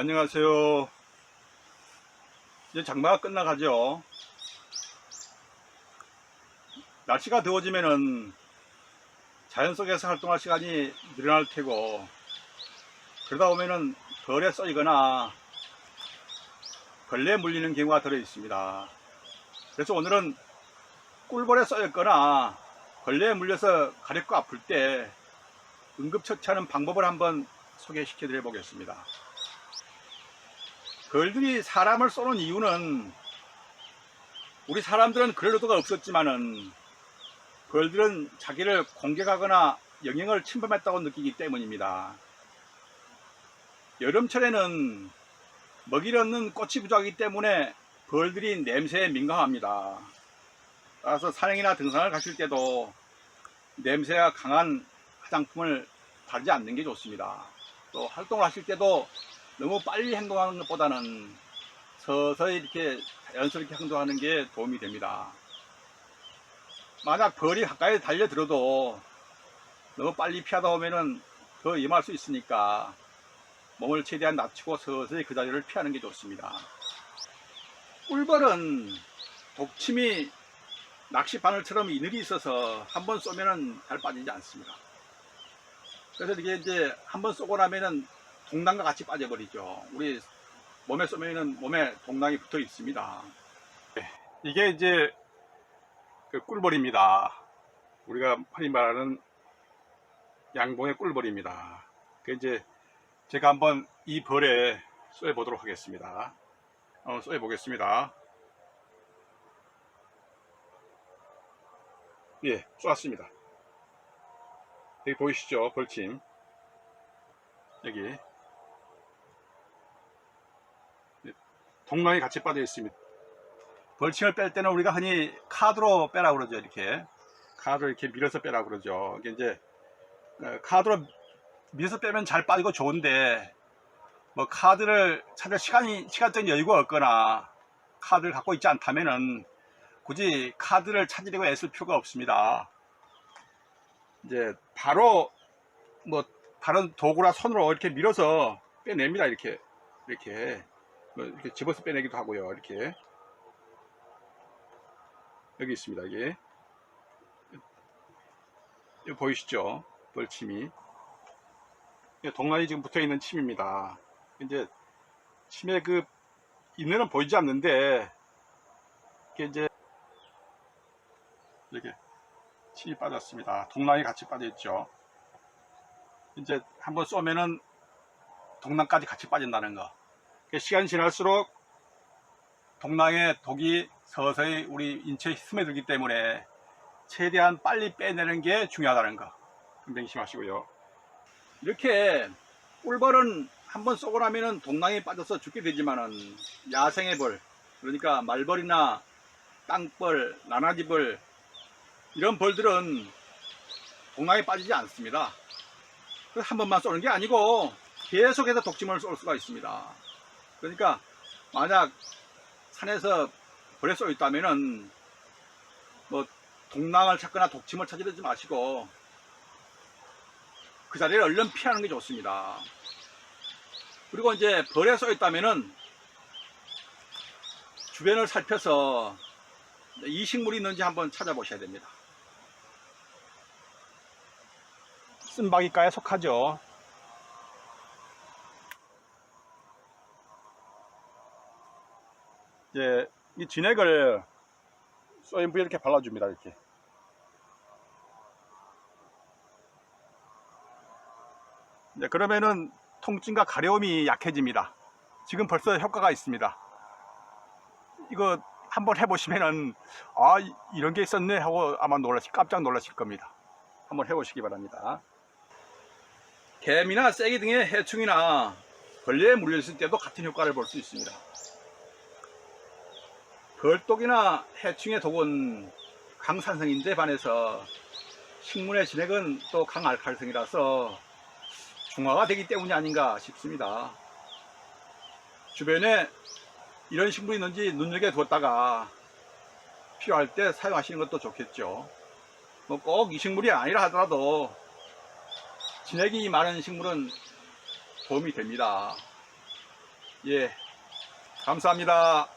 안녕하세요. 이제 장마가 끝나가죠. 날씨가 더워지면은 자연 속에서 활동할 시간이 늘어날 테고 그러다 보면은 벌에 쏘이거나 벌레에 물리는 경우가 들어 있습니다. 그래서 오늘은 꿀벌에 쏘였거나 벌레에 물려서 가렵고 아플 때 응급처치하는 방법을 한번 소개시켜 드려 보겠습니다. 벌들이 사람을 쏘는 이유는 우리 사람들은 그럴 의도가 없었지만은 벌들은 자기를 공격하거나 영향을 침범했다고 느끼기 때문입니다. 여름철에는 먹이를 얻는 꽃이 부족하기 때문에 벌들이 냄새에 민감합니다. 따라서 산행이나 등산을 가실 때도 냄새가 강한 화장품을 바르지 않는 게 좋습니다. 또 활동을 하실 때도 너무 빨리 행동하는 것보다는 서서히 이렇게 자연스럽게 행동하는 게 도움이 됩니다. 만약 벌이 가까이 달려들어도 너무 빨리 피하다 보면은 더 위험할 수 있으니까 몸을 최대한 낮추고 서서히 그 자리를 피하는 게 좋습니다. 꿀벌은 독침이 낚시 바늘처럼 이늘이 있어서 한 번 쏘면은 잘 빠지지 않습니다. 그래서 이게 이제 한 번 쏘고 나면은 동낭과 같이 빠져버리죠. 우리 몸에 쏘면은 몸에 동낭이 붙어 있습니다. 네, 이게 이제 그 꿀벌입니다. 우리가 흔히 말하는 양봉의 꿀벌입니다. 그 이제 제가 한번 이 벌에 쏘여 보도록 하겠습니다. 한번 쏘여 보겠습니다. 예, 쏘았습니다. 여기 보이시죠? 벌침. 여기. 동랑이 같이 빠져 있습니다. 벌침을 뺄 때는 우리가 흔히 카드로 빼라 그러죠. 이렇게. 카드로 이렇게 밀어서 빼라 그러죠. 이게 이제, 어, 카드로 밀어서 빼면 잘 빠지고 좋은데, 뭐 카드를 찾을 시간이, 시간적인 여유가 없거나, 카드를 갖고 있지 않다면은, 굳이 카드를 찾으려고 애쓸 필요가 없습니다. 이제 바로 뭐 다른 도구나 손으로 이렇게 밀어서 빼냅니다. 이렇게 이렇게 뭐 이렇게 집어서 빼내기도 하고요. 이렇게 여기 있습니다. 이게 여기 보이시죠? 벌침이 동란이 지금 붙어 있는 침입니다. 이제 침의 그 인내는 보이지 않는데 이게 이제 이렇게 침이 빠졌습니다. 동랑이 같이 빠져있죠. 이제 한번 쏘면은 동랑까지 같이 빠진다는 거. 시간이 지날수록 동랑의 독이 서서히 우리 인체에 스며들기 때문에 최대한 빨리 빼내는 게 중요하다는 거. 명심하시고요. 이렇게 꿀벌은 한번 쏘고 나면은 동랑에 빠져서 죽게 되지만은 야생의 벌, 그러니까 말벌이나 땅벌, 나나지벌, 이런 벌들은 동랑에 빠지지 않습니다. 한 번만 쏘는 게 아니고 계속해서 독침을 쏠 수가 있습니다. 그러니까 만약 산에서 벌에 쏘여 있다면은 뭐 동랑을 찾거나 독침을 찾으지 마시고 그 자리를 얼른 피하는 게 좋습니다. 그리고 이제 벌에 쏘여 있다면은 주변을 살펴서 이 식물이 있는지 한번 찾아보셔야 됩니다. 쓴바기과에 속하죠. 이제 이 진액을 소염부에 이렇게 발라줍니다. 이렇게. 이제 그러면은 통증과 가려움이 약해집니다. 지금 벌써 효과가 있습니다. 이거 한번 해보시면은 아 이런 게 있었네 하고 아마 놀라시 깜짝 놀라실 겁니다. 한번 해보시기 바랍니다. 개미나 쐐기 등의 해충이나 벌레에 물렸을 때도 같은 효과를 볼 수 있습니다. 벌독이나 해충의 독은 강산성인데 반해서 식물의 진액은 또 강알칼성이라서 중화가 되기 때문이 아닌가 싶습니다. 주변에 이런 식물이 있는지 눈여겨 두었다가 필요할 때 사용하시는 것도 좋겠죠. 뭐 꼭 이 식물이 아니라 하더라도 진액이 많은 식물은 도움이 됩니다. 예. 감사합니다.